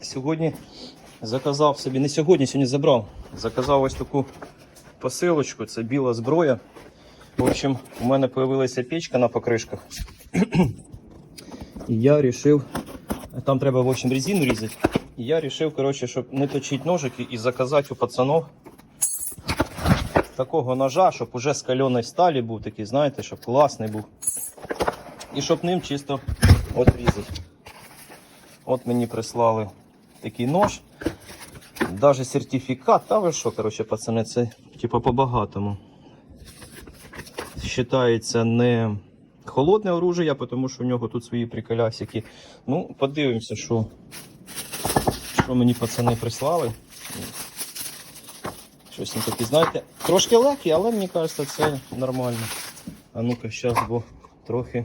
сьогодні заказав собі, не сьогодні, сьогодні забрав. Заказав ось таку посилочку, це біла зброя. В общем, у мене з'явилася печка на покришках. І я вирішив, там треба в общем, резину різати. І я вирішив, коротше, щоб не точити ножики і заказати у пацанов такого ножа, щоб уже з кальоної сталі був такий, знаєте, щоб класний був. І щоб ним чисто от різати. От мені прислали такий нож. Даже сертифікат, та ви що, коротше, пацани, це типа по-багатому. Считається не холодне оружие, тому що в нього тут свої приколясики. Ну, подивимося, що, що мені пацани прислали. Щось не таке, знаєте, трошки легкі, але мені кажеться, це нормально. А ну-ка, зараз, бо трохи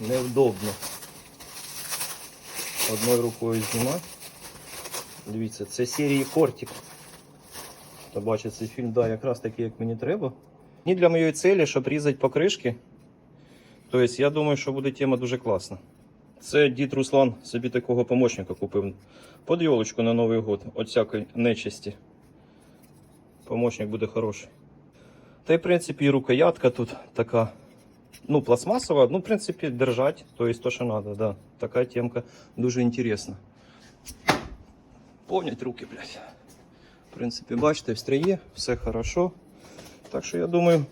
невдобно. Одною рукою знімати. Дивіться, це серії Кортик. Хто бачить цей фільм, да, якраз такий, як мені треба. І для моєї цілі, щоб різати покришки. Тобто, я думаю, що буде тема дуже класна. Це дід Руслан собі такого помощника купив. Под йолочку на Новий год, от всякої нечисті. Помощник буде хороший. Та й, в принципі, і рукоятка тут така. Ну, пластмасова, ну, в принципі, держать, то есть то, що надо, да. Така темка дуже інтересна. Повнять руки, блядь. В принципі, бачите, в стрії, все хорошо. Так що я думаю.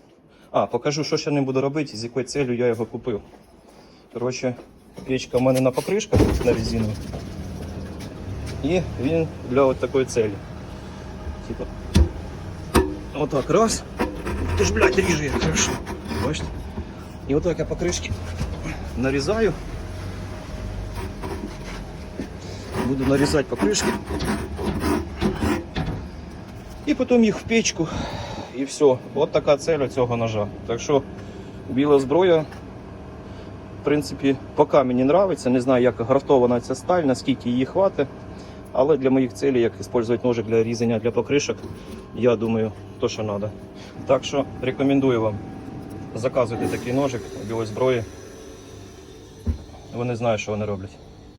А, покажу, що ще не буду робити, з якою целью я його купив. Коротше, печка в мене на покришках на резину. І він для от такої цілі. Типа. Отак раз. Ти ж, блядь, ріже хорошо. Бачите? І отак я покришки нарізаю. Буду нарізати покришки. І потім їх в печку. І все. От така цель у цього ножа. Так що біла зброя, в принципі, поки мені подобається. Не знаю, як графтована ця сталь, наскільки її хватить. Але для моїх целей, як використовувати ножик для різання для покришок, я думаю, то, що треба. Так що рекомендую вам. Заказуйте такий ножик білої зброї. Вони знають, що вони роблять.